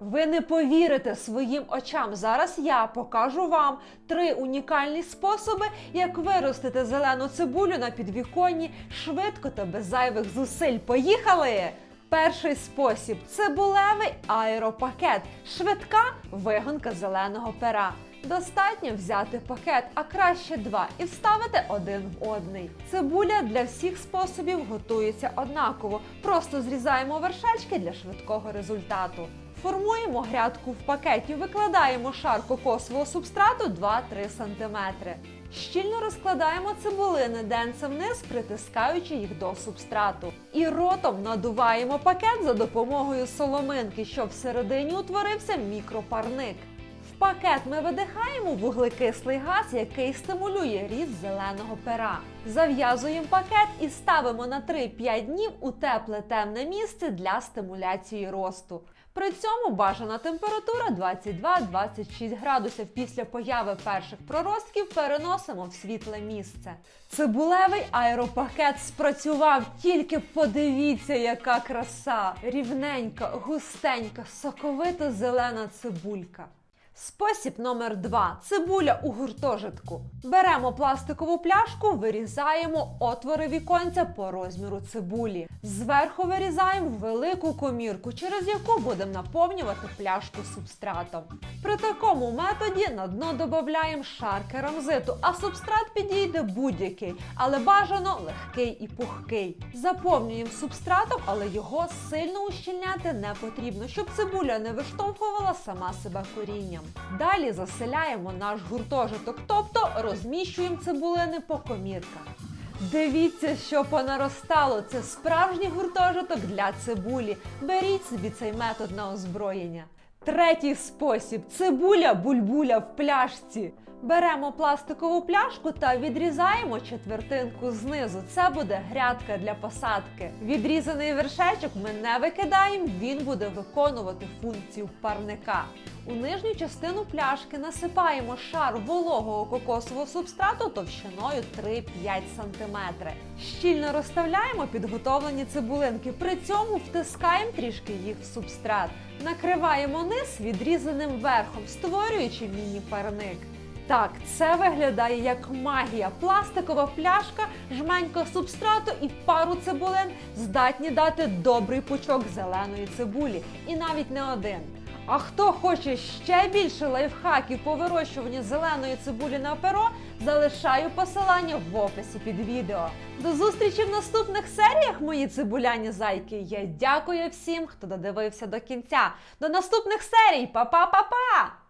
Ви не повірите своїм очам. Зараз я покажу вам три унікальні способи, як виростити зелену цибулю на підвіконні швидко та без зайвих зусиль. Поїхали! Перший спосіб цибулевий аеропакет. Швидка вигонка зеленого пера. Достатньо взяти пакет, а краще два, і вставити один в одний. Цибуля для всіх способів готується однаково. Просто зрізаємо вершечки для швидкого результату. Формуємо грядку в пакеті, викладаємо шар кокосового субстрату 2-3 см. Щільно розкладаємо цибулини денцем вниз, притискаючи їх до субстрату. І ротом надуваємо пакет за допомогою соломинки, щоб всередині утворився мікропарник. В пакет ми видихаємо вуглекислий газ, який стимулює ріст зеленого пера. Зав'язуємо пакет і ставимо на 3-5 днів у тепле темне місце для стимуляції росту. При цьому бажана температура 22-26 градусів. Після появи перших проростків переносимо в світле місце. Цибулевий аеропакет спрацював. Тільки подивіться, яка краса! Рівненька, густенька, соковито зелена цибулька. Спосіб номер два цибуля у гуртожитку. Беремо пластикову пляшку, вирізаємо отвори віконця по розміру цибулі. Зверху вирізаємо велику комірку, через яку будемо наповнювати пляшку субстратом. При такому методі на дно додаємо шар керамзиту, а субстрат підійде будь-який, але бажано легкий і пухкий. Заповнюємо субстратом, але його сильно ущільняти не потрібно, щоб цибуля не виштовхувала сама себе корінням. Далі заселяємо наш гуртожиток, тобто розміщуємо цибулини по комірках. Дивіться, що понаростало. Це справжній гуртожиток для цибулі. Беріть собі цей метод на озброєння. Третій спосіб цибуля бульбуля в пляшці. Беремо пластикову пляшку та відрізаємо четвертинку знизу. Це буде грядка для посадки. Відрізаний вершечок ми не викидаємо, він буде виконувати функцію парника. У нижню частину пляшки насипаємо шар вологого кокосового субстрату товщиною 3-5 см. Щільно розставляємо підготовлені цибулинки, при цьому втискаємо трішки їх в субстрат. Накриваємо низ відрізаним верхом, створюючи міні-парник. Так, це виглядає як магія. Пластикова пляшка, жменька субстрату і пару цибулин здатні дати добрий пучок зеленої цибулі. І навіть не один. А хто хоче ще більше лайфхаків по вирощуванню зеленої цибулі на перо, залишаю посилання в описі під відео. До зустрічі в наступних серіях, мої цибуляні зайки. Я дякую всім, хто додивився до кінця. До наступних серій, Па-па-па-па!